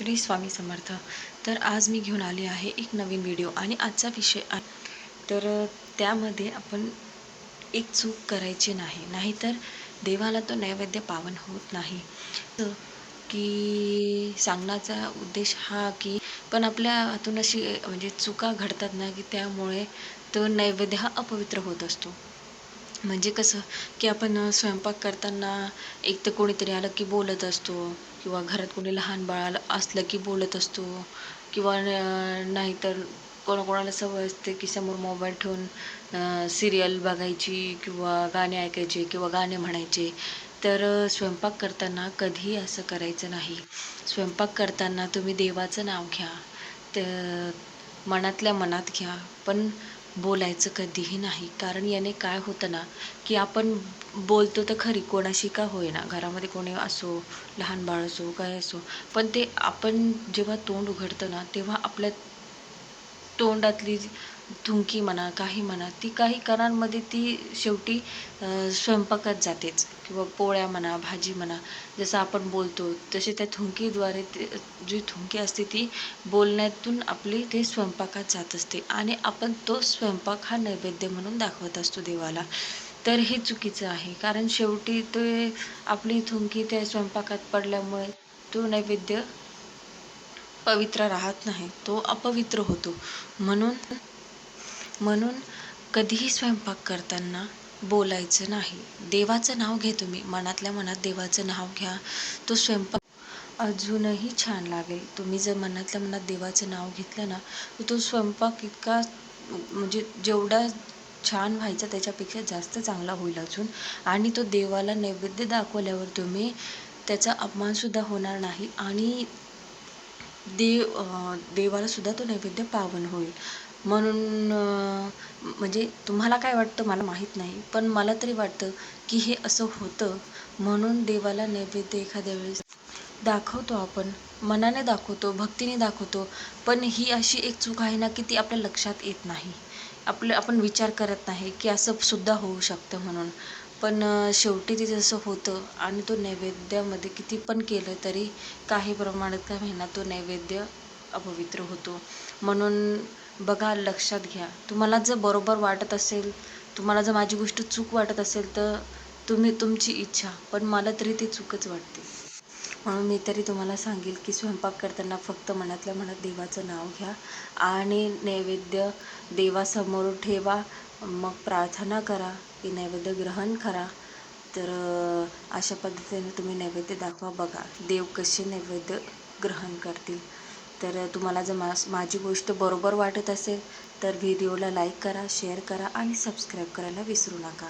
श्री स्वामी समर्थ. तर आज मी घेऊन आले आहे एक नवीन व्हिडिओ आणि आजचा विषय तर त्यामध्ये आपण एक चूक करायची नाही. नाहीतर देवाला तो नैवेद्य पावन होत नाही. तर की सांगण्याचा उद्देश हा की पण आपल्या हातून अशी म्हणजे चुका घडतात ना की त्यामुळे तो नैवेद्य हा अपवित्र होत असतो. म्हणजे कसं की आपण स्वयंपाक करताना एक तर कोणीतरी आलं की बोलत असतो. किंवा घरात कोणी लहान बाळ असलं की बोलत असतो किंवा नाहीतर कोणाकोणाला सवय असते की समोर मोबाईल ठेवून सिरियल बघायची किंवा गाणे ऐकायचे किंवा गाणे म्हणायचे तर स्वयंपाक करताना कधीही असं करायचं नाही. स्वयंपाक करताना तुम्ही देवाचं नाव घ्या तर मनातल्या मनात घ्या पण बोलायचं कधीही नाही. कारण याने काय होतं ना की आपण बोलतो तर खरी कोणाशी का होईना. घरामध्ये कोणी असो लहान बाळ असो काय असो पण ते आपण जेव्हा तोंड उघडतं ना तेव्हा आपल्या तोंडातली थुंकी म्हणा काही म्हणा ती काही करांमध्ये ती शेवटी स्वयंपाकात जातेच. किंवा पोळ्या म्हणा भाजी म्हणा जसं आपण बोलतो तसे त्या थुंकीद्वारे ते जी थुंकी असते ती बोलण्यातून आपली ते स्वयंपाकात जात असते. आणि आपण तो स्वयंपाक हा नैवेद्य म्हणून दाखवत असतो देवाला. तर हे चुकीचं आहे. कारण शेवटी ते आपली थुंकी त्या स्वयंपाकात पडल्यामुळे तो नैवेद्य पवित्र राहत नाही. तो अपवित्र होतो. म्हणून म्हणून कधीही स्वयंपाक करताना बोलायचं नाही. देवाचं नाव घे तुम्ही. मनातल्या मनात देवाचं नाव घ्या. तो स्वयंपाक अजूनही छान लागेल. तुम्ही जर मनातल्या मनात देवाचं नाव घेतलं ना तर तो स्वयंपाक इतका म्हणजे जेवढा छान व्हायचा त्याच्यापेक्षा जास्त चांगला होईल अजून. आणि तो देवाला नैवेद्य दाखवल्यावर तुम्ही त्याचा अपमानसुद्धा होणार नाही. आणि देव देवालासुद्धा तो नैवेद्य पावन होईल. म्हणून म्हणजे तुम्हाला काय वाटतं मला माहीत नाही पण मला तरी वाटतं की हे असं होतं म्हणून देवाला नैवेद्य एखाद्या वेळेस दाखवतो आपण. मनाने दाखवतो भक्तीने दाखवतो पण ही अशी एक चूक आहे ना की ती आपल्या लक्षात येत नाही. आपलं आपण विचार करत नाही की असं सुद्धा होऊ शकतं म्हणून. पण शेवटी ते जसं होतं आणि तो नैवेद्यामध्ये किती पण केलं तरी काही प्रमाणात का होईना तो नैवेद्य अपवित्र होतो. म्हणून बघा लक्षात घ्या. तुम्हाला जर बरोबर वाटत असेल तुम्हाला जर माझी गोष्ट चूक वाटत असेल तर तुम्ही तुमची इच्छा पण मला तरी ती चूकच वाटते. म्हणून मी तरी तुम्हाला सांगेल की स्वयंपाक करताना फक्त मनातल्या मनात देवाचं नाव घ्या आणि नैवेद्य देवासमोर ठेवा. मग प्रार्थना करा की नैवेद्य ग्रहण करा. तर अशा पद्धतीने तुम्ही नैवेद्य दाखवा. बघा देव कसे नैवेद्य ग्रहण करतील. तर तुम्हाला जर मा माझी गोष्ट बरोबर वाटत असेल तर व्हिडिओला लाईक करा शेअर करा आणि सबस्क्राईब करायला विसरू नका.